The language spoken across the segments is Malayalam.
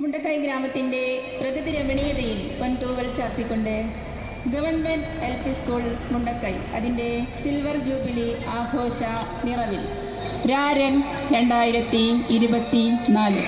മുണ്ടക്കൈ ഗ്രാമത്തിന്റെ പ്രകൃതി രമണീയതയിൽ പൊൻതൂവൽ ചാർത്തിക്കൊണ്ട് government L P school Mundakkai അതിന്റെ സിൽവർ ജൂബിലി ആഘോഷ നിറവിൽ. രാരൻ രണ്ടായിരത്തി ഇരുപത്തി നാല്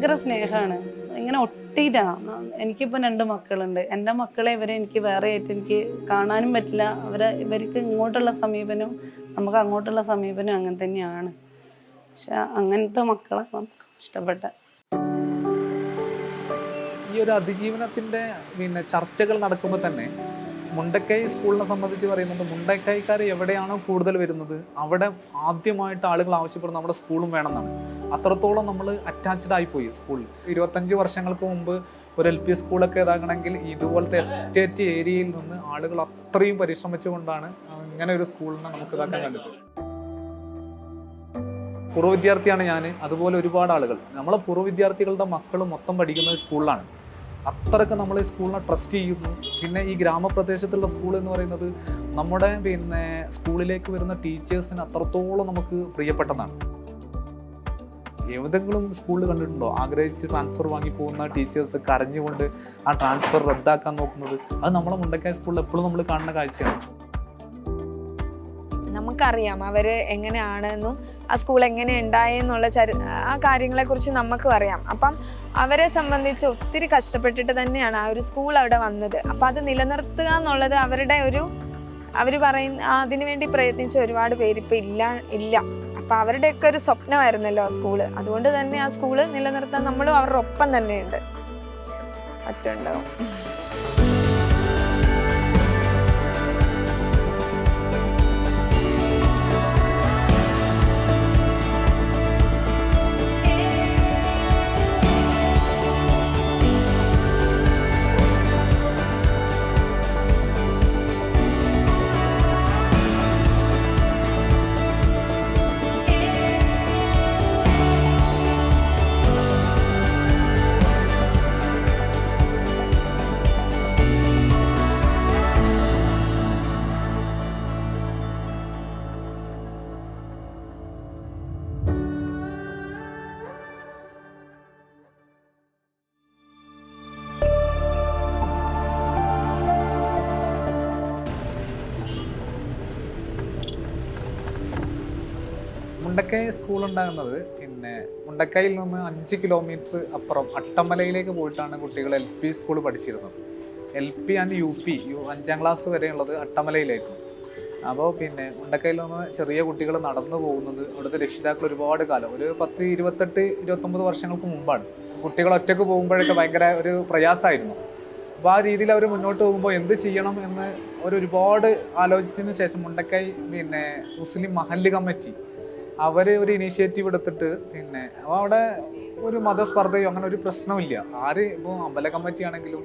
ഭയങ്കര സ്നേഹമാണ് ഇങ്ങനെ ഒട്ടിയിട്ടാണ് എനിക്കിപ്പോൾ രണ്ട് മക്കളുണ്ട്. എന്റെ മക്കളെ ഇവരെ എനിക്ക് വേറെ ആയിട്ട് എനിക്ക് കാണാനും പറ്റില്ല. അവരെ ഇവർക്ക് ഇങ്ങോട്ടുള്ള സമീപനവും നമുക്ക് അങ്ങോട്ടുള്ള സമീപനവും അങ്ങനെ തന്നെയാണ്. പക്ഷെ അങ്ങനത്തെ മക്കളെ നമുക്ക് ഇഷ്ടപ്പെട്ട ഈ ഒരു അതിജീവനത്തിന്റെ പിന്നെ ചർച്ചകൾ നടക്കുമ്പോൾ തന്നെ മുണ്ടക്കൈ സ്കൂളിനെ സംബന്ധിച്ച് പറയുന്നത് മുണ്ടക്കൈക്കാർ എവിടെയാണോ കൂടുതൽ വരുന്നത് അവിടെ ആദ്യമായിട്ട് ആളുകൾ ആവശ്യപ്പെടുന്ന നമ്മുടെ സ്കൂളും വേണമെന്നാണ്. അത്രത്തോളം നമ്മൾ അറ്റാച്ച്ഡ് ആയിപ്പോയി സ്കൂളിൽ. ഇരുപത്തഞ്ച് വർഷങ്ങൾക്ക് മുമ്പ് ഒരു എൽ പി സ്കൂളൊക്കെ ഇതാകണമെങ്കിൽ ഇതുപോലത്തെ എസ്റ്റേറ്റ് ഏരിയയിൽ നിന്ന് ആളുകൾ അത്രയും പരിശ്രമിച്ചുകൊണ്ടാണ് ഇങ്ങനെ ഒരു സ്കൂളിനെ നമുക്ക് ഇതാക്കാൻ കണ്ടത്. പൂർവ വിദ്യാർത്ഥിയാണ് ഞാൻ അതുപോലെ ഒരുപാട് ആളുകൾ. നമ്മളെ പൂർവ വിദ്യാർത്ഥികളുടെ മക്കൾ മൊത്തം പഠിക്കുന്ന സ്കൂളിലാണ്. അത്രയ്ക്ക് നമ്മൾ ഈ സ്കൂളിനെ ട്രസ്റ്റ് ചെയ്യുന്നു. പിന്നെ ഈ ഗ്രാമപ്രദേശത്തുള്ള സ്കൂൾ എന്ന് പറയുന്നത് നമ്മുടെ പിന്നെ സ്കൂളിലേക്ക് വരുന്ന ടീച്ചേഴ്സിന് അത്രത്തോളം നമുക്ക് പ്രിയപ്പെട്ടതാണ്. ഏതെങ്കിലും സ്കൂളിൽ കണ്ടിട്ടുണ്ടോ? ആഗ്രഹിച്ച് ട്രാൻസ്ഫർ വാങ്ങി പോകുന്ന ടീച്ചേഴ്സ് കരഞ്ഞുകൊണ്ട് ആ ട്രാൻസ്ഫർ റദ്ദാക്കാൻ നോക്കുന്നത്? അത് നമ്മളെ മുണ്ടക്കായ സ്കൂളിൽ എപ്പോഴും നമ്മൾ കാണുന്ന കാഴ്ചയാണ്. നമുക്കറിയാം അവർ എങ്ങനെയാണെന്നും ആ സ്കൂൾ എങ്ങനെ ഉണ്ടായെന്നുള്ള ചരി ആ കാര്യങ്ങളെക്കുറിച്ച് നമുക്കും അറിയാം. അപ്പം അവരെ സംബന്ധിച്ച് ഒത്തിരി കഷ്ടപ്പെട്ടിട്ട് തന്നെയാണ് ആ ഒരു സ്കൂൾ അവിടെ വന്നത്. അപ്പം അത് നിലനിർത്തുക എന്നുള്ളത് അവരുടെ ഒരു അവർ പറയുന്ന അതിനുവേണ്ടി പ്രയത്നിച്ച ഒരുപാട് പേര് ഇപ്പം ഇല്ല ഇല്ല. അപ്പം അവരുടെയൊക്കെ ഒരു സ്വപ്നമായിരുന്നല്ലോ ആ സ്കൂൾ. അതുകൊണ്ട് തന്നെ ആ സ്കൂൾ നിലനിർത്താൻ നമ്മളും അവരുടെ ഒപ്പം തന്നെയുണ്ട്. പറ്റുണ്ടാവും മുണ്ടക്കൈ സ്കൂൾ ഉണ്ടാകുന്നത് പിന്നെ മുണ്ടക്കൈയിൽ നിന്ന് അഞ്ച് കിലോമീറ്റർ അപ്പുറം അട്ടമലയിലേക്ക് പോയിട്ടാണ് കുട്ടികൾ എൽ പി സ്കൂൾ പഠിച്ചിരുന്നത്. L P and U P U അഞ്ചാം ക്ലാസ് വരെയുള്ളത് അട്ടമലയിലായിരുന്നു. അപ്പോൾ പിന്നെ മുണ്ടക്കൈയിൽ നിന്ന് ചെറിയ കുട്ടികൾ നടന്നു പോകുന്നത് അവിടുത്തെ രക്ഷിതാക്കൾ ഒരുപാട് കാലം. ഒരു പത്ത് ഇരുപത്തെട്ട് ഇരുപത്തൊമ്പത് വർഷങ്ങൾക്ക് മുമ്പാണ്. കുട്ടികൾ ഒറ്റയ്ക്ക് പോകുമ്പോഴൊക്കെ ഭയങ്കര ഒരു പ്രയാസമായിരുന്നു. അപ്പോൾ ആ രീതിയിൽ അവർ മുന്നോട്ട് പോകുമ്പോൾ എന്ത് ചെയ്യണം എന്ന് ഒരു ഒരുപാട് ആലോചിച്ചതിന് ശേഷം മുണ്ടക്കൈ പിന്നെ മുസ്ലിം മഹല്ല് കമ്മിറ്റി അവർ ഒരു ഇനീഷ്യേറ്റീവ് എടുത്തിട്ട് പിന്നെ അവിടെ ഒരു മതസ്പർദ്ധയോ അങ്ങനെ ഒരു പ്രശ്നമില്ല ആര് ഇപ്പോൾ അമ്പല കമ്മിറ്റി ആണെങ്കിലും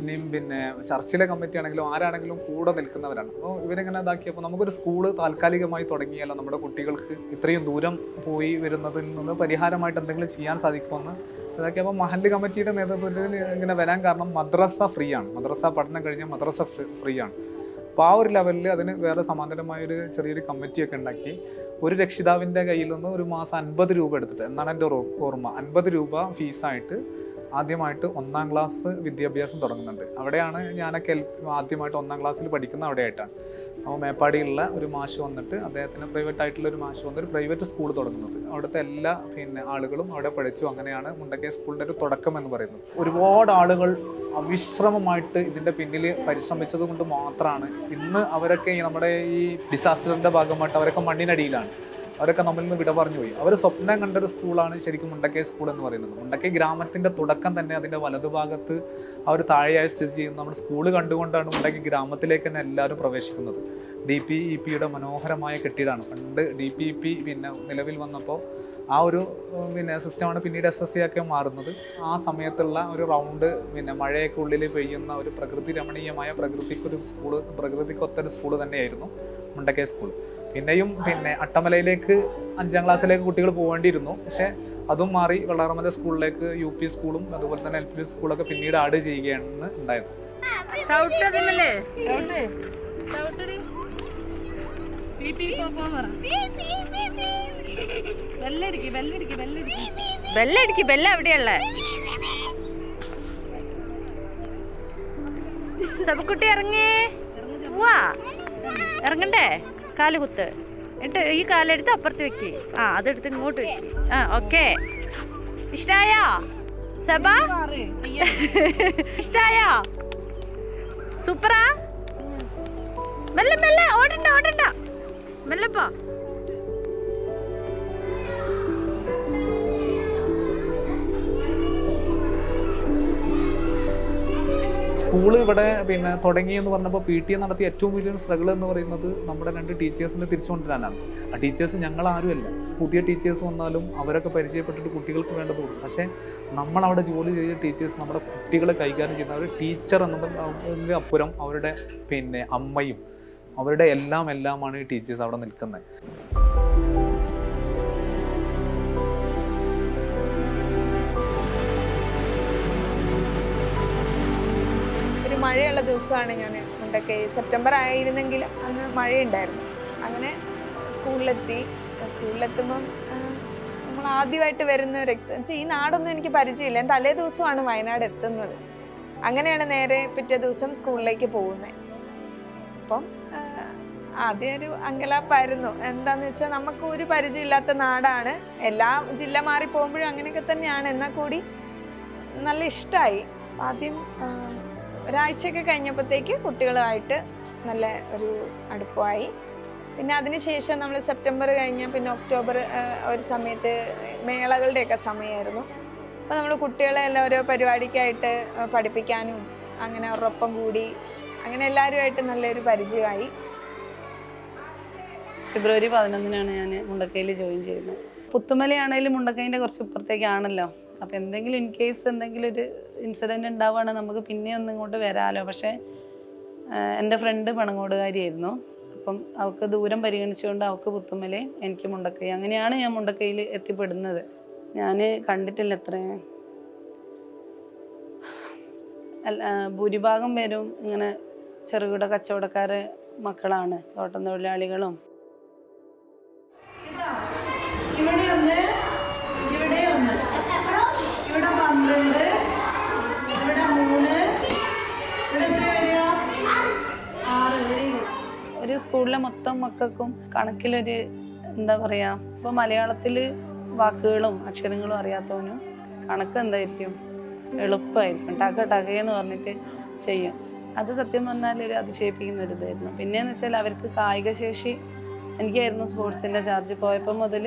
ഇനിയും പിന്നെ ചർച്ചിലെ കമ്മിറ്റി ആണെങ്കിലും ആരാണെങ്കിലും കൂടെ നിൽക്കുന്നവരാണ്. അപ്പോൾ ഇവരെങ്ങനെ ഇതാക്കിയപ്പോൾ നമുക്കൊരു സ്കൂൾ താൽക്കാലികമായി തുടങ്ങിയാലോ നമ്മുടെ കുട്ടികൾക്ക് ഇത്രയും ദൂരം പോയി വരുന്നതിൽ നിന്ന് പരിഹാരമായിട്ട് എന്തെങ്കിലും ചെയ്യാൻ സാധിക്കുമെന്ന് ഇതാക്കിയപ്പോൾ മഹല്ല് കമ്മിറ്റിയുടെ നേതൃത്വത്തിൽ ഇങ്ങനെ വരാൻ കാരണം മദ്രസ ഫ്രീ ആണ് മദ്രസ പഠനം കഴിഞ്ഞാൽ മദ്രസ ഫ്രീ ആണ് അപ്പോൾ ആ ഒരു ലെവലിൽ അതിന് വേറെ സമാന്തരമായൊരു ചെറിയൊരു കമ്മിറ്റിയൊക്കെ ഉണ്ടാക്കി. ഒരു രക്ഷിതാവിന്റെ കയ്യിൽ നിന്ന് ഒരു മാസം അൻപത് രൂപ എടുത്തിട്ട് എന്നാണ് എന്റെ ഓർ- ഓർമ്മ. അൻപത് രൂപ ഫീസായിട്ട് ആദ്യമായിട്ട് ഒന്നാം ക്ലാസ് വിദ്യാഭ്യാസം തുടങ്ങുന്നുണ്ട്. അവിടെയാണ് ഞാനൊക്കെ ആദ്യമായിട്ട് ഒന്നാം ക്ലാസ്സിൽ പഠിക്കുന്നത് അവിടെയായിട്ടാണ്. അപ്പോൾ മേപ്പാടിയുള്ള ഒരു മാഷ് വന്നിട്ട് അദ്ദേഹത്തിന് പ്രൈവറ്റ് ആയിട്ടുള്ള ഒരു മാഷ് വന്ന് ഒരു പ്രൈവറ്റ് സ്കൂൾ തുടങ്ങുന്നത്. അവിടുത്തെ എല്ലാ പിന്നെ ആളുകളും അവിടെ പഠിച്ചു. അങ്ങനെയാണ് മുണ്ടക്കൈ സ്കൂളിന്റെ ഒരു തുടക്കം എന്ന് പറയുന്നത്. ഒരുപാട് ആളുകൾ അവിശ്രമമായിട്ട് ഇതിന്റെ പിന്നിൽ പരിശ്രമിച്ചത് കൊണ്ട് മാത്രമാണ് ഇന്ന് അവരൊക്കെ നമ്മുടെ ഈ ഡിസാസ്റ്ററിന്റെ ഭാഗമായിട്ട് അവരൊക്കെ മണ്ണിനടിയിലാണ്. അവരൊക്കെ നമ്മളിൽ നിന്ന് വിട പറഞ്ഞു പോയി അവർ സ്വപ്നം കണ്ടൊരു സ്കൂളാണ് ശരിക്കും മുണ്ടക്കൈ സ്കൂൾ എന്ന് പറയുന്നത്. മുണ്ടക്കൈ ഗ്രാമത്തിന്റെ തുടക്കം തന്നെ അതിന്റെ വലതുഭാഗത്ത് ആ ഒരു താഴെയായി സ്ഥിതി ചെയ്യുന്ന നമ്മുടെ സ്കൂൾ കണ്ടുകൊണ്ടാണ് മുണ്ടക്കൈ ഗ്രാമത്തിലേക്ക് തന്നെ എല്ലാവരും പ്രവേശിക്കുന്നത്. ഡി പി ഇ പിയുടെ മനോഹരമായ കെട്ടിടമാണ്. പണ്ട് ഡി പി ഇ പി പിന്നെ നിലവിൽ വന്നപ്പോൾ ആ ഒരു പിന്നെ സിസ്റ്റമാണ് പിന്നീട് എസ് എസ് സി ഒക്കെ മാറുന്നത്. ആ സമയത്തുള്ള ഒരു റൗണ്ട് പിന്നെ മഴയൊക്കെ ഉള്ളിൽ പെയ്യുന്ന ഒരു പ്രകൃതി രമണീയമായ പ്രകൃതിക്കൊരു സ്കൂൾ പ്രകൃതിക്കൊത്തൊരു സ്കൂൾ തന്നെയായിരുന്നു മുണ്ടക്കൈ സ്കൂൾ. പിന്നെയും പിന്നെ അട്ടമലയിലേക്ക് അഞ്ചാം ക്ലാസ്സിലേക്ക് കുട്ടികൾ പോകേണ്ടിയിരുന്നു പക്ഷേ അതും മാറി വെള്ളാറമല സ്കൂളിലേക്ക് യു പി സ്കൂളും അതുപോലെ തന്നെ എൽ പി സ്കൂളൊക്കെ പിന്നീട് ആഡ് ചെയ്യുകയാണ് ഉണ്ടായത് ബെല്ലടിക്ക് ബെല്ല എവിടെയുള്ള? സബക്കുട്ടി ഇറങ്ങേ. വാ ഇറങ്ങണ്ടേ? കാൽ കുത്ത് എന്നിട്ട് ഈ കാലെടുത്ത് അപ്പുറത്ത് വെക്ക്. ആ അതെടുത്ത് ഇങ്ങോട്ട് വെക്ക്. ആ ഓക്കെ. ഇഷ്ടായോ? സബ? ഇഷ്ടായോ? സൂപ്പറാ? മെല്ലെ മെല്ലെ ഓടണ്ട ഓടണ്ട. മെല്ലപ്പോ സ്കൂൾ ഇവിടെ പിന്നെ തുടങ്ങി എന്ന് പറഞ്ഞപ്പോൾ പി ടി എ നടത്തിയ ഏറ്റവും വലിയൊരു സ്ട്രഗിൾ എന്ന് പറയുന്നത് നമ്മുടെ രണ്ട് ടീച്ചേഴ്സിനെ തിരിച്ചു കൊണ്ടുവരാനാണ് ആ ടീച്ചേഴ്സ് ഞങ്ങൾ ആരുമല്ല പുതിയ ടീച്ചേഴ്സ് വന്നാലും അവരൊക്കെ പരിചയപ്പെട്ടിട്ട് കുട്ടികൾക്ക് വേണ്ടത് കൊടുക്കും. പക്ഷേ നമ്മളവിടെ ജോലി ചെയ്ത ടീച്ചേഴ്സ് നമ്മുടെ കുട്ടികളെ കൈകാര്യം ചെയ്യുന്ന ഒരു ടീച്ചർ എന്നതിന് അപ്പുറം അവരുടെ പിന്നെ അമ്മയും അവരുടെ എല്ലാം എല്ലാമാണ് ഈ ടീച്ചേഴ്സ് അവിടെ നിൽക്കുന്നത്. മഴയുള്ള ദിവസമാണ് ഞാൻ മുണ്ടക്കൈ സെപ്റ്റംബർ ആയിരുന്നെങ്കിൽ അന്ന് മഴയുണ്ടായിരുന്നു. അങ്ങനെ സ്കൂളിലെത്തി. സ്കൂളിലെത്തുമ്പം നമ്മൾ ആദ്യമായിട്ട് വരുന്ന ഒരു എക്സാം ഈ നാടൊന്നും എനിക്ക് പരിചയമില്ല. ഞാൻ തലേ ദിവസമാണ് വയനാട് എത്തുന്നത്. അങ്ങനെയാണ് നേരെ പിറ്റേ ദിവസം സ്കൂളിലേക്ക് പോകുന്നത്. അപ്പം ആദ്യം ഒരു അങ്കലാപ്പായിരുന്നു. എന്താന്ന് വെച്ചാൽ നമുക്ക് ഒരു പരിചയമില്ലാത്ത നാടാണ്. എല്ലാ ജില്ല മാറി പോകുമ്പോഴും അങ്ങനെയൊക്കെ തന്നെയാണ്. എന്നാൽ കൂടി നല്ല ഇഷ്ടമായി ആദ്യം ഒരാഴ്ചയൊക്കെ കഴിഞ്ഞപ്പോഴത്തേക്ക് കുട്ടികളുമായിട്ട് നല്ല ഒരു അടുപ്പമായി. പിന്നെ അതിനുശേഷം നമ്മൾ സെപ്റ്റംബർ കഴിഞ്ഞ പിന്നെ ഒക്ടോബർ ഒരു സമയത്ത് മേളകളുടെയൊക്കെ സമയമായിരുന്നു. അപ്പോൾ നമ്മൾ കുട്ടികളെ എല്ലാം ഓരോ പരിപാടിക്കായിട്ട് പഠിപ്പിക്കാനും അങ്ങനെ അവരുടെ കൂടി അങ്ങനെ എല്ലാവരുമായിട്ട് നല്ലൊരു പരിചയമായി. ഫെബ്രുവരി പതിനൊന്നിനാണ് ഞാൻ മുണ്ടക്കയിൽ ജോയിൻ ചെയ്യുന്നത്. പുത്തുമലയാണെങ്കിലും മുണ്ടക്കൈന്റെ കുറച്ച് ഇപ്പുറത്തേക്കാണല്ലോ. അപ്പോൾ എന്തെങ്കിലും ഇൻ കേസ് എന്തെങ്കിലും ഒരു ഇൻസിഡന്റ് ഉണ്ടാവുകയാണെങ്കിൽ നമുക്ക് പിന്നെ ഒന്നും ഇങ്ങോട്ട് വരാമല്ലോ. പക്ഷേ എന്റെ ഫ്രണ്ട് പണങ്ങോടുകാരിയായിരുന്നു. അപ്പം അവൾക്ക് ദൂരം പരിഗണിച്ചുകൊണ്ട് അവൾക്ക് പുത്തുമ്മലെ എനിക്ക് മുണ്ടക്കൈ. അങ്ങനെയാണ് ഞാൻ മുണ്ടക്കൈയിൽ എത്തിപ്പെടുന്നത്. ഞാൻ കണ്ടിട്ടില്ല എത്രയും അല്ല, ഭൂരിഭാഗം പേരും ഇങ്ങനെ ചെറുകിട കച്ചവടക്കാരെ മക്കളാണ്. തോട്ടം തൊഴിലാളികളും സ്കൂളിലെ മൊത്തം മക്കൾക്കും കണക്കിലൊരു എന്താ പറയുക ഇപ്പോൾ മലയാളത്തിൽ വാക്കുകളും അക്ഷരങ്ങളും അറിയാത്തവനും കണക്ക് എന്തായിരിക്കും? എളുപ്പമായിരിക്കും ടക ടകയെന്ന് പറഞ്ഞിട്ട് ചെയ്യും. അത് സത്യം പറഞ്ഞാൽ ഒരു അതിശയിപ്പിക്കുന്ന ഒരു ഇതായിരുന്നു. പിന്നെയെന്ന് വെച്ചാൽ അവർക്ക് കായിക ശേഷി എനിക്കായിരുന്നു സ്പോർട്സിന്റെ ചാർജ്. പോയപ്പോൾ മുതൽ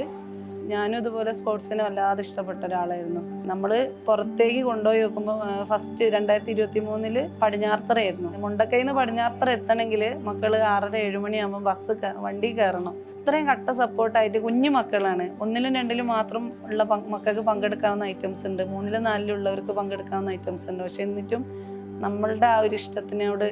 ഞാനും ഇതുപോലെ സ്പോർട്സിനെ വല്ലാതെ ഇഷ്ടപ്പെട്ട ഒരാളായിരുന്നു. നമ്മൾ പുറത്തേക്ക് കൊണ്ടുപോയി നോക്കുമ്പോൾ ഫസ്റ്റ് രണ്ടായിരത്തി ഇരുപത്തി മൂന്നിൽ പടിഞ്ഞാർത്തറയായിരുന്നു മുണ്ടക്കൈയിൽ നിന്ന് പടിഞ്ഞാർത്തറ എത്തണമെങ്കിൽ മക്കൾ ആറര ഏഴുമണിയാകുമ്പോൾ ബസ് വണ്ടി കയറണം. ഇത്രയും കട്ട സപ്പോർട്ടായിട്ട് കുഞ്ഞു മക്കളാണ്. ഒന്നിലും രണ്ടിലും മാത്രം ഉള്ള മക്കൾക്ക് പങ്കെടുക്കാവുന്ന ഐറ്റംസ് ഉണ്ട്. മൂന്നിലും നാലിലും ഉള്ളവർക്ക് പങ്കെടുക്കാവുന്ന ഐറ്റംസ് ഉണ്ട്. പക്ഷെ എന്നിട്ടും നമ്മളുടെ ആ ഒരു ഇഷ്ടത്തിനോട്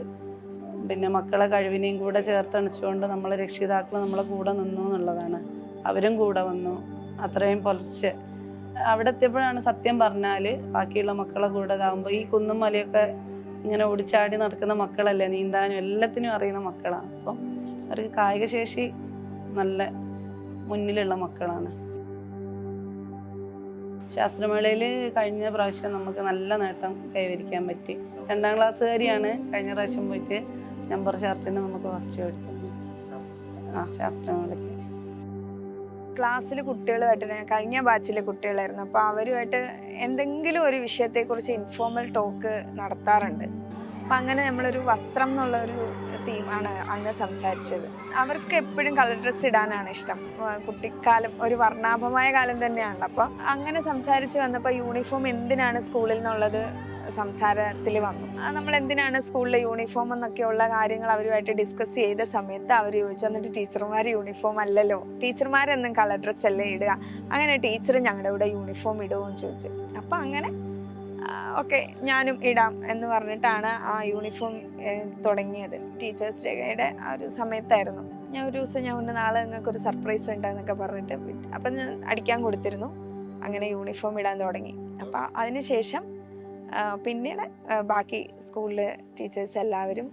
പിന്നെ മക്കളെ കഴിവിനെയും കൂടെ ചേർത്തണിച്ചുകൊണ്ട് നമ്മളെ രക്ഷിതാക്കൾ നമ്മളെ കൂടെ നിന്നു എന്നുള്ളതാണ്. അവരും കൂടെ വന്നു. അത്രയും പുലർച്ചെ അവിടെ എത്തിയപ്പോഴാണ് സത്യം പറഞ്ഞാൽ ബാക്കിയുള്ള മക്കളെ കൂടെ ഇതാകുമ്പോൾ ഈ കുന്നും മലയൊക്കെ ഇങ്ങനെ ഓടിച്ചാടി നടക്കുന്ന മക്കളല്ലേ നീന്താനും എല്ലാത്തിനും അറിയുന്ന മക്കളാണ്. അപ്പം അവർക്ക് കായികശേഷി നല്ല മുന്നിലുള്ള മക്കളാണ്. ശാസ്ത്രമേളയിൽ കഴിഞ്ഞ പ്രാവശ്യം നമുക്ക് നല്ല നേട്ടം കൈവരിക്കാൻ പറ്റി. രണ്ടാം ക്ലാസ്സുകാരിയാണ് കഴിഞ്ഞ പ്രാവശ്യം പോയിട്ട് നമ്പർ ചാർട്ടിന് നമുക്ക് ഫസ്റ്റ് എടുത്തത് ആ ശാസ്ത്രമേളയ്ക്ക്. ക്ലാസ്സിൽ കുട്ടികളുമായിട്ട് കഴിഞ്ഞ ബാച്ചിലെ കുട്ടികളായിരുന്നു. അപ്പോൾ അവരുമായിട്ട് എന്തെങ്കിലും ഒരു വിഷയത്തെക്കുറിച്ച് ഇൻഫോർമൽ ടോക്ക് നടത്താറുണ്ട്. അപ്പം അങ്ങനെ നമ്മളൊരു വസ്ത്രം എന്നുള്ളൊരു തീമാണ് അന്ന് സംസാരിച്ചത്. അവർക്ക് എപ്പോഴും കളർ ഡ്രസ്സ് ഇടാനാണ് ഇഷ്ടം. കുട്ടിക്കാലം ഒരു വർണാഭമായ കാലം തന്നെയാണ് അപ്പോൾ അങ്ങനെ സംസാരിച്ച് വന്നപ്പോൾ യൂണിഫോം എന്തിനാണ് സ്കൂളിൽ നിന്നുള്ളത്? സംസാരത്തിൽ വന്നു. നമ്മൾ എന്തിനാണ് സ്കൂളിലെ യൂണിഫോം എന്നൊക്കെയുള്ള കാര്യങ്ങൾ അവരുമായിട്ട് ഡിസ്കസ് ചെയ്ത സമയത്ത് അവർ ചോദിച്ചു. എന്നിട്ട് ടീച്ചർമാർ യൂണിഫോം അല്ലല്ലോ. ടീച്ചർമാരെന്നും കളർ ഡ്രസ്സ് അല്ലേ ഇടുക. അങ്ങനെ ടീച്ചർ ഞങ്ങളുടെ കൂടെ യൂണിഫോം ഇടുമെന്ന് ചോദിച്ചു. അപ്പം അങ്ങനെ ഓക്കെ ഞാനും ഇടാം എന്ന് പറഞ്ഞിട്ടാണ് ആ യൂണിഫോം തുടങ്ങിയത്. ടീച്ചേഴ്സ് ഡേയുടെ ആ ഒരു സമയത്തായിരുന്നു. ഞാൻ ഒരു ദിവസം ഞാൻ ഒന്ന് നാളെ നിങ്ങൾക്ക് ഒരു സർപ്രൈസ് ഉണ്ട് എന്നൊക്കെ പറഞ്ഞിട്ട് അപ്പം ഞാൻ അടിക്കാൻ കൊടുത്തിരുന്നു. അങ്ങനെ യൂണിഫോം ഇടാൻ തുടങ്ങി. അപ്പം അതിനുശേഷം പിന്നീട് ബാക്കി സ്കൂളിലെ ടീച്ചേഴ്സ് എല്ലാവരും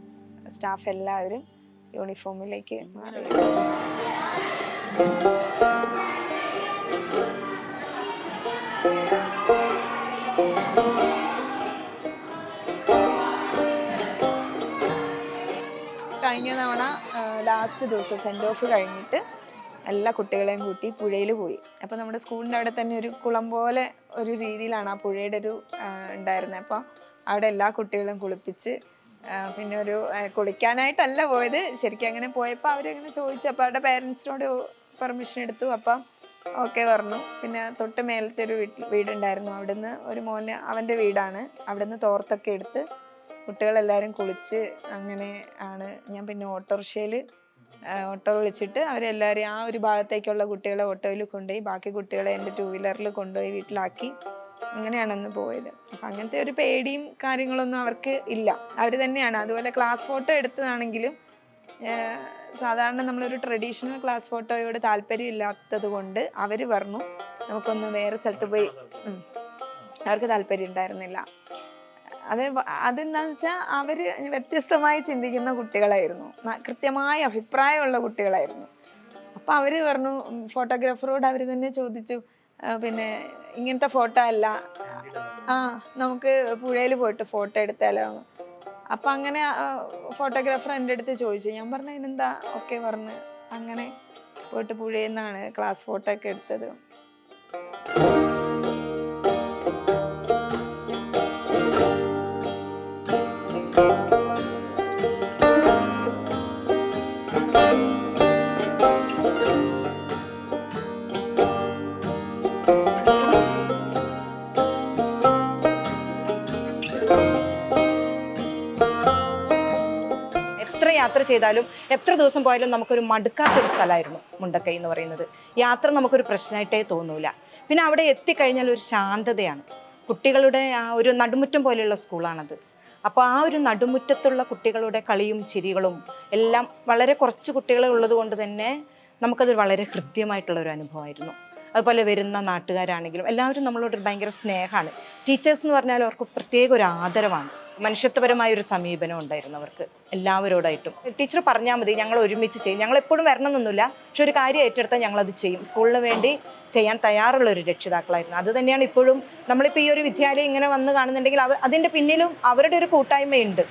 സ്റ്റാഫ് എല്ലാവരും യൂണിഫോമിലേക്ക് മാറി. കഴിഞ്ഞ തവണ ലാസ്റ്റ് ദിവസം സെൻഡ് ഓഫ് കഴിഞ്ഞിട്ട് എല്ലാ കുട്ടികളെയും കൂട്ടി പുഴയിൽ പോയി. അപ്പോൾ നമ്മുടെ സ്കൂളിന്റെ അവിടെ തന്നെ ഒരു കുളം പോലെ ഒരു രീതിയിലാണ് ആ പുഴയുടെ ഒരു ഉണ്ടായിരുന്നത് അപ്പോൾ അവിടെ എല്ലാ കുട്ടികളും കുളിപ്പിച്ച് പിന്നെ ഒരു കുളിക്കാനായിട്ടല്ല പോയത്. ശരിക്കും അങ്ങനെ പോയപ്പോൾ അവരങ്ങനെ ചോദിച്ചു. അപ്പോൾ അവരുടെ പേരൻസിനോട് പെർമിഷൻ എടുത്തു. അപ്പം ഓക്കെ പറഞ്ഞു. പിന്നെ തൊട്ട് മേലത്തെ ഒരു വീട്ടിൽ വീടുണ്ടായിരുന്നു. അവിടുന്ന് ഒരു മോന് അവന്റെ വീടാണ്. അവിടുന്ന് തോർത്തൊക്കെ എടുത്ത് കുട്ടികളെല്ലാവരും കുളിച്ച് അങ്ങനെ ആണ്. ഞാൻ പിന്നെ ഓട്ടോറിക്ഷയിൽ ഓട്ടോ വിളിച്ചിട്ട് അവരെല്ലാവരെയും ആ ഒരു ഭാഗത്തേക്കുള്ള കുട്ടികളെ ഓട്ടോയിൽ കൊണ്ടുപോയി ബാക്കി കുട്ടികളെ എന്റെ ടൂ വീലറിൽ കൊണ്ടുപോയി വീട്ടിലാക്കി. അങ്ങനെയാണ് അന്ന് പോയത്. അപ്പം അങ്ങനത്തെ ഒരു പേടിയും കാര്യങ്ങളൊന്നും അവർക്ക് ഇല്ല. അവർ തന്നെയാണ്. അതുപോലെ ക്ലാസ് ഫോട്ടോ എടുത്തതാണെങ്കിലും സാധാരണ നമ്മളൊരു ട്രഡീഷണൽ ക്ലാസ് ഫോട്ടോയോട് താല്പര്യം ഇല്ലാത്തത് കൊണ്ട് അവർ പറഞ്ഞു നമുക്കൊന്ന് വേറെ സ്ഥലത്ത് പോയി അവർക്ക് താല്പര്യം ഉണ്ടായിരുന്നില്ല അത് അതെന്താണെന്ന് വെച്ചാൽ അവർ വ്യത്യസ്തമായി ചിന്തിക്കുന്ന കുട്ടികളായിരുന്നു. കൃത്യമായ അഭിപ്രായമുള്ള കുട്ടികളായിരുന്നു. അപ്പം അവർ പറഞ്ഞു ഫോട്ടോഗ്രാഫറോട് അവർ തന്നെ ചോദിച്ചു പിന്നെ ഇങ്ങനത്തെ ഫോട്ടോ അല്ല. ആ നമുക്ക് പുഴയിൽ പോയിട്ട് ഫോട്ടോ എടുത്താലോ? അപ്പം അങ്ങനെ ഫോട്ടോഗ്രാഫർ എന്റെ അടുത്ത് ചോദിച്ചു. ഞാൻ പറഞ്ഞു അതിനെന്താ? ഓക്കെ പറഞ്ഞ് അങ്ങനെ പോയിട്ട് പുഴയിൽ നിന്നാണ് ക്ലാസ് ഫോട്ടോ ഒക്കെ എടുത്തത്. യാത്ര ചെയ്താലും എത്ര ദിവസം പോയാലും നമുക്കൊരു മടുക്കാത്തൊരു സ്ഥലമായിരുന്നു മുണ്ടക്കൈ എന്ന് പറയുന്നത്. യാത്ര നമുക്കൊരു പ്രശ്നമായിട്ടേ തോന്നൂല. പിന്നെ അവിടെ എത്തിക്കഴിഞ്ഞാൽ ഒരു ശാന്തതയാണ്. കുട്ടികളുടെ ആ ഒരു നടുമുറ്റം പോലെയുള്ള സ്കൂളാണത്. അപ്പോൾ ആ ഒരു നടുമുറ്റത്തുള്ള കുട്ടികളുടെ കളിയും ചിരികളും എല്ലാം വളരെ കുറച്ച് കുട്ടികളെ ഉള്ളത് കൊണ്ട് തന്നെ നമുക്കത് വളരെ ഹൃദ്യമായിട്ടുള്ള ഒരു അനുഭവമായിരുന്നു. അതുപോലെ വരുന്ന നാട്ടുകാരാണെങ്കിലും എല്ലാവരും നമ്മളോട് ഭയങ്കര സ്നേഹമാണ്. ടീച്ചേഴ്സ് എന്ന് പറഞ്ഞാൽ അവർക്ക് പ്രത്യേക ഒരു ആദരവാണ്. മനുഷ്യത്വപരമായ ഒരു സമീപനം ഉണ്ടായിരുന്നു അവർക്ക് എല്ലാവരോടായിട്ടും. ടീച്ചർ പറഞ്ഞാൽ മതി ഞങ്ങൾ ഒരുമിച്ച് ചെയ്യും. ഞങ്ങൾ എപ്പോഴും വരണം എന്നൊന്നുമില്ല പക്ഷെ ഒരു കാര്യം ഏറ്റെടുത്താൽ ഞങ്ങളത് ചെയ്യും. സ്കൂളിന് വേണ്ടി ചെയ്യാൻ തയ്യാറുള്ള ഒരു രക്ഷിതാക്കളായിരുന്നു. അത് തന്നെയാണ് ഇപ്പോഴും നമ്മളിപ്പോൾ ഈ ഒരു വിദ്യാലയം ഇങ്ങനെ വന്ന് കാണുന്നുണ്ടെങ്കിൽ അതിന്റെ പിന്നിലും അവരുടെ ഒരു കൂട്ടായ്മയുണ്ട്.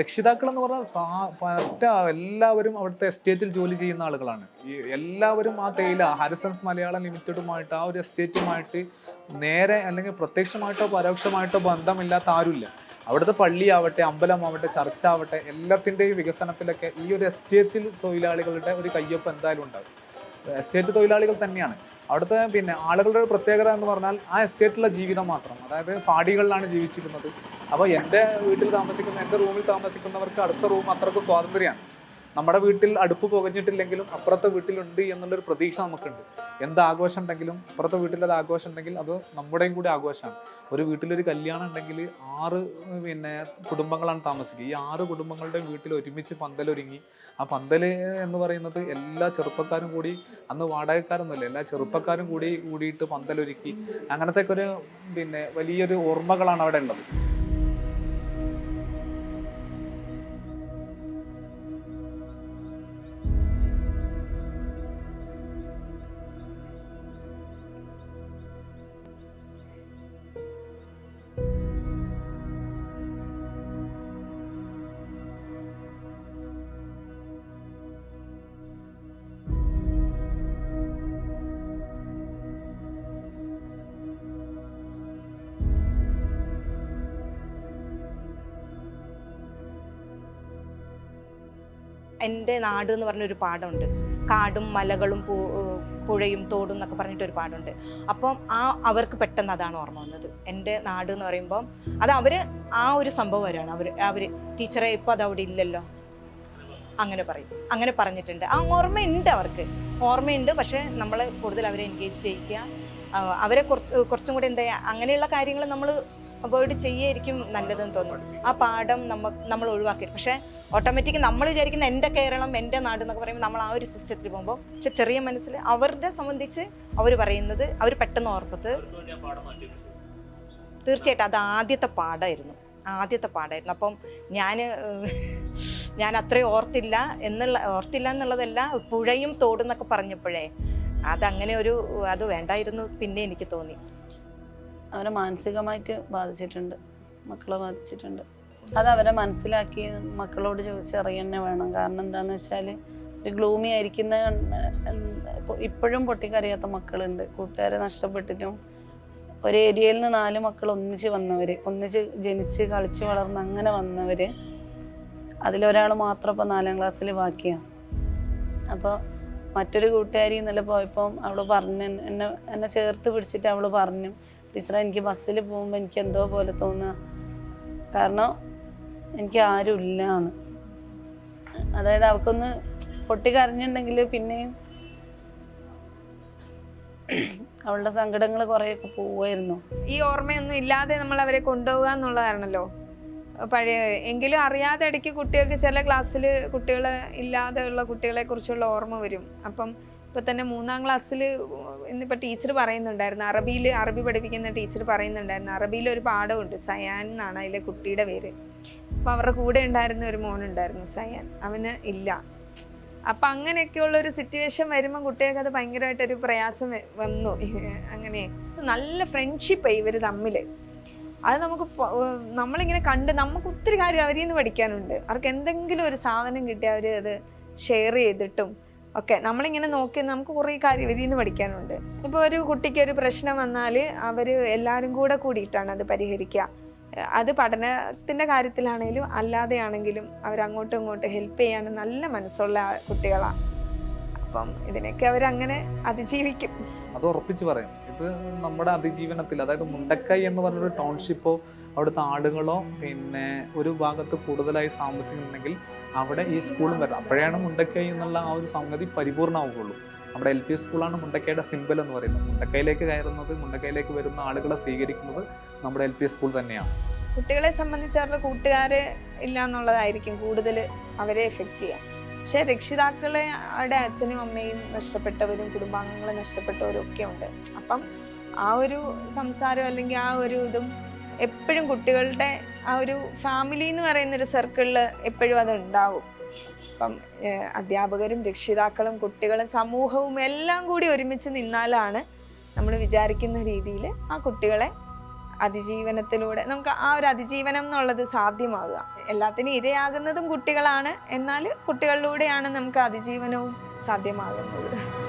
രക്ഷിതാക്കൾ എന്ന് പറഞ്ഞാൽ സാ- മറ്റ എല്ലാവരും അവിടുത്തെ എസ്റ്റേറ്റിൽ ജോലി ചെയ്യുന്ന ആളുകളാണ്. ഈ എല്ലാവരും ആ തേയില ഹാരിസൺസ് മലയാളം ലിമിറ്റഡുമായിട്ട് ആ ഒരു എസ്റ്റേറ്റുമായിട്ട് നേരെ അല്ലെങ്കിൽ പ്രത്യക്ഷമായിട്ടോ പരോക്ഷമായിട്ടോ ബന്ധമില്ലാത്ത ആരുമില്ല. അവിടുത്തെ പള്ളിയാവട്ടെ അമ്പലമാവട്ടെ ചർച്ച ആവട്ടെ എല്ലാത്തിന്റെയും വികസനത്തിലൊക്കെ ഈ ഒരു എസ്റ്റേറ്റിൽ തൊഴിലാളികളുടെ ഒരു കയ്യൊപ്പ് എന്തായാലും ഉണ്ടാകും. എസ്റ്റേറ്റ് തൊഴിലാളികൾ തന്നെയാണ്. അവിടുത്തെ പിന്നെ ആളുകളുടെ ഒരു പ്രത്യേകത എന്ന് പറഞ്ഞാൽ ആ എസ്റ്റേറ്റിലുള്ള ജീവിതം മാത്രം അതായത് പാടികളിലാണ് ജീവിച്ചിരുന്നത്. അപ്പോൾ എന്റെ വീട്ടിൽ താമസിക്കുന്ന എന്റെ റൂമിൽ താമസിക്കുന്നവർക്ക് അടുത്ത റൂം അത്രയ്ക്ക് സ്വാതന്ത്ര്യമാണ്. നമ്മുടെ വീട്ടിൽ അടുപ്പ് പുകഞ്ഞിട്ടില്ലെങ്കിലും അപ്പുറത്തെ വീട്ടിലുണ്ട് എന്നുള്ളൊരു പ്രതീക്ഷ നമുക്കുണ്ട്. എന്ത് ആഘോഷം ഉണ്ടെങ്കിലും അപ്പുറത്തെ വീട്ടിലൊരു ആഘോഷം ഉണ്ടെങ്കിൽ അത് നമ്മുടെയും കൂടി ആഘോഷമാണ്. ഒരു വീട്ടിലൊരു കല്യാണം ഉണ്ടെങ്കിൽ ആറ് പിന്നെ കുടുംബങ്ങളാണ് താമസിക്കുക. ഈ ആറ് കുടുംബങ്ങളുടെയും വീട്ടിൽ ഒരുമിച്ച് പന്തലൊരുങ്ങി ആ പന്തൽ എന്ന് പറയുന്നത് എല്ലാ ചെറുപ്പക്കാരും കൂടി അന്ന് വാടകക്കാരൊന്നുമില്ല എല്ലാ ചെറുപ്പക്കാരും കൂടി കൂടിയിട്ട് പന്തലൊരുക്കി അങ്ങനത്തെ ഒരു പിന്നെ വലിയൊരു ഓർമ്മകളാണ് അവിടെ ഉള്ളത്. എന്റെ നാട് എന്ന് പറഞ്ഞ ഒരു പാടമുണ്ട്. കാടും മലകളും പുഴയും തോടും എന്നൊക്കെ പറഞ്ഞിട്ട് ഒരു പാടുണ്ട് അപ്പം ആ അവർക്ക് പെട്ടെന്ന് അതാണ് ഓർമ്മ വന്നത്. എന്റെ നാട് എന്ന് പറയുമ്പം അത് അവർ ആ ഒരു സംഭവം വരെയാണ് അവർ അവർ ടീച്ചറെ ഇപ്പോൾ അത് അവിടെ ഇല്ലല്ലോ. അങ്ങനെ പറയും. അങ്ങനെ പറഞ്ഞിട്ടുണ്ട്. ആ ഓർമ്മയുണ്ട് അവർക്ക്. ഓർമ്മയുണ്ട്. പക്ഷേ നമ്മൾ കൂടുതൽ അവരെ എൻഗേജ് ചെയ്യിക്കുക. അവരെ കുറച്ച് കൂടി എന്താ അങ്ങനെയുള്ള കാര്യങ്ങൾ നമ്മൾ അവോയ്ഡ് ചെയ്യായിരിക്കും നല്ലതെന്ന് തോന്നുന്നു ആ പാഠം നമ്മ നമ്മൾ ഒഴിവാക്കി പക്ഷേ ഓട്ടോമാറ്റിക് നമ്മൾ വിചാരിക്കുന്ന എന്റെ കേരളം എന്റെ നാട് എന്നൊക്കെ പറയുമ്പോൾ നമ്മൾ ആ ഒരു സിസ്റ്റത്തിൽ പോകുമ്പോൾ പക്ഷെ ചെറിയ മനസ്സിൽ അവരുടെ സംബന്ധിച്ച് അവർ പറയുന്നത് അവർ പെട്ടെന്ന് ഓർപ്പത്ത് തീർച്ചയായിട്ടും അത് ആദ്യത്തെ പാഠമായിരുന്നു. ആദ്യത്തെ പാഠമായിരുന്നു. അപ്പം ഞാൻ ഞാൻ അത്രയും ഓർത്തില്ല എന്നുള്ള ഓർത്തില്ല എന്നുള്ളതല്ല പുഴയും തോടും എന്നൊക്കെ പറഞ്ഞപ്പോഴേ അതങ്ങനെ ഒരു അത് വേണ്ടായിരുന്നു പിന്നെ എനിക്ക് തോന്നി. അവരെ മാനസികമായിട്ട് ബാധിച്ചിട്ടുണ്ട്. മക്കളെ ബാധിച്ചിട്ടുണ്ട്. അത് അവരെ മനസ്സിലാക്കി മക്കളോട് ചോദിച്ചറിയന്നെ വേണം. കാരണം എന്താണെന്ന് വെച്ചാൽ ഒരു ഗ്ലൂമി ആയിരിക്കുന്ന ഇപ്പോഴും പൊട്ടിക്കറിയാത്ത മക്കളുണ്ട്. കൂട്ടുകാരെ നഷ്ടപ്പെട്ടിട്ടും ഒരു ഏരിയയിൽ നിന്ന് നാല് മക്കൾ ഒന്നിച്ച് വന്നവർ ഒന്നിച്ച് ജനിച്ച് കളിച്ച് വളർന്ന് അങ്ങനെ വന്നവർ അതിലൊരാൾ മാത്രം ഇപ്പോൾ നാലാം ക്ലാസ്സിൽ ബാക്കിയാണ് അപ്പോൾ മറ്റൊരു കൂട്ടുകാരി ഇന്നലെ പോയപ്പം അവൾ പറഞ്ഞു എന്നെ എന്നെ ചേർത്ത് പിടിച്ചിട്ട് അവൾ പറഞ്ഞു ടീച്ചറെ എനിക്ക് ബസ്സിൽ പോകുമ്പോൾ എനിക്ക് എന്തോ പോലെ തോന്നുക കാരണം എനിക്ക് ആരും ഇല്ല എന്ന് അതായത് അവൾക്കൊന്ന് പൊട്ടി കരഞ്ഞിട്ടുണ്ടെങ്കിൽ പിന്നെയും അവളുടെ സങ്കടങ്ങൾ കുറേയൊക്കെ പോവായിരുന്നു. ഈ ഓർമ്മയൊന്നും ഇല്ലാതെ നമ്മൾ അവരെ കൊണ്ടുപോകുക എന്നുള്ളതാണല്ലോ. പഴയ എങ്കിലും അറിയാതെ ഇടയ്ക്ക് കുട്ടികൾക്ക് ചില ക്ലാസ്സിൽ കുട്ടികൾ ഇല്ലാതെയുള്ള കുട്ടികളെ കുറിച്ചുള്ള ഓർമ്മ വരും. അപ്പം ഇപ്പൊ തന്നെ മൂന്നാം ക്ലാസ്സിൽ ഇന്നിപ്പോൾ ടീച്ചർ പറയുന്നുണ്ടായിരുന്നു. അറബിയിൽ അറബി പഠിപ്പിക്കുന്ന ടീച്ചർ പറയുന്നുണ്ടായിരുന്നു. അറബിയിൽ ഒരു പാഠമുണ്ട് സയാൻ എന്നാണ് അതിലെ കുട്ടിയുടെ പേര്. അപ്പം അവരുടെ കൂടെ ഉണ്ടായിരുന്ന ഒരു മോനുണ്ടായിരുന്നു സയാൻ. അവന് ഇല്ല. അപ്പം അങ്ങനെയൊക്കെയുള്ള ഒരു സിറ്റുവേഷൻ വരുമ്പോൾ കുട്ടികൾക്ക് അത് ഭയങ്കരമായിട്ടൊരു പ്രയാസം വന്നു. അങ്ങനെ. നല്ല ഫ്രണ്ട്ഷിപ്പായി ഇവർ തമ്മിൽ അത് നമുക്ക് നമ്മളിങ്ങനെ കണ്ട് നമുക്ക് ഒത്തിരി കാര്യം അവരിൽ നിന്ന് പഠിക്കാനുണ്ട്. അവർക്ക് എന്തെങ്കിലും ഒരു സാധനം കിട്ടിയാൽ അവർ അത് ഷെയർ ചെയ്തിട്ടും ഒക്കെ. നമ്മളിങ്ങനെ നോക്കി നമുക്ക് കുറേ കാര്യം ഇവരിൽ നിന്ന് പഠിക്കാനുണ്ട്. ഇപ്പോൾ ഒരു കുട്ടിക്ക് ഒരു പ്രശ്നം വന്നാൽ അവർ എല്ലാവരും കൂടെ കൂടിയിട്ടാണ് അത് പരിഹരിക്കുക. അത് പഠനത്തിന്റെ കാര്യത്തിലാണെങ്കിലും അല്ലാതെയാണെങ്കിലും അവരങ്ങോട്ടും ഇങ്ങോട്ടും ഹെൽപ്പ് ചെയ്യാൻ നല്ല മനസ്സുള്ള കുട്ടികളാണ് അപ്പം ഇതിനൊക്കെ അവരങ്ങനെ അതിജീവിക്കും. അത് ഉറപ്പിച്ച് പറയാം ഇത് നമ്മുടെ അതിജീവനത്തിൽ അതായത് മുണ്ടക്കൈ എന്ന് പറഞ്ഞൊരു ടൗൺഷിപ്പോ അവിടുത്തെ ആടുകളോ പിന്നെ ഒരു ഭാഗത്ത് കൂടുതലായി താമസിക്കുന്നുണ്ടെങ്കിൽ അവിടെ ഈ സ്കൂളും വരാം അപ്പോഴാണ് മുണ്ടക്കൈ എന്നുള്ള ആ ഒരു സംഗതി പരിപൂർണമാവുകയുള്ളൂ. നമ്മുടെ എൽ പി സ്കൂളാണ് മുണ്ടക്കയുടെ സിമ്പൽ എന്ന് പറയുന്നത്. മുണ്ടക്കയിലേക്ക് കയറുന്നത് മുണ്ടക്കയിലേക്ക് വരുന്ന ആളുകളെ സ്വീകരിക്കുന്നത് നമ്മുടെ എൽ പി സ്കൂൾ തന്നെയാണ്. കുട്ടികളെ സംബന്ധിച്ച് അവരുടെ കൂട്ടുകാർ ഇല്ല എന്നുള്ളതായിരിക്കും കൂടുതൽ അവരെ എഫക്റ്റ് ചെയ്യുക പക്ഷെ രക്ഷിതാക്കളെ അവരുടെ അച്ഛനും അമ്മയും നഷ്ടപ്പെട്ടവരും കുടുംബാംഗങ്ങളെ നഷ്ടപ്പെട്ടവരും ഒക്കെ ഉണ്ട്. അപ്പം ആ ഒരു സംസാരം അല്ലെങ്കിൽ ആ ഒരു ഇതും എപ്പോഴും കുട്ടികളുടെ ആ ഒരു ഫാമിലി എന്ന് പറയുന്ന ഒരു സർക്കിളിൽ എപ്പോഴും അത് ഉണ്ടാവും. അപ്പം അധ്യാപകരും രക്ഷിതാക്കളും കുട്ടികളും സമൂഹവും എല്ലാം കൂടി ഒരുമിച്ച് നിന്നാലാണ് നമ്മൾ വിചാരിക്കുന്ന രീതിയിൽ ആ കുട്ടികളെ അതിജീവനത്തിലൂടെ നമുക്ക് ആ ഒരു അതിജീവനം എന്നുള്ളത് സാധ്യമാകുക. എല്ലാത്തിനും ഇരയാകുന്നതും കുട്ടികളാണ് എന്നാൽ കുട്ടികളിലൂടെയാണ് നമുക്ക് അതിജീവനവും സാധ്യമാകുന്നത്.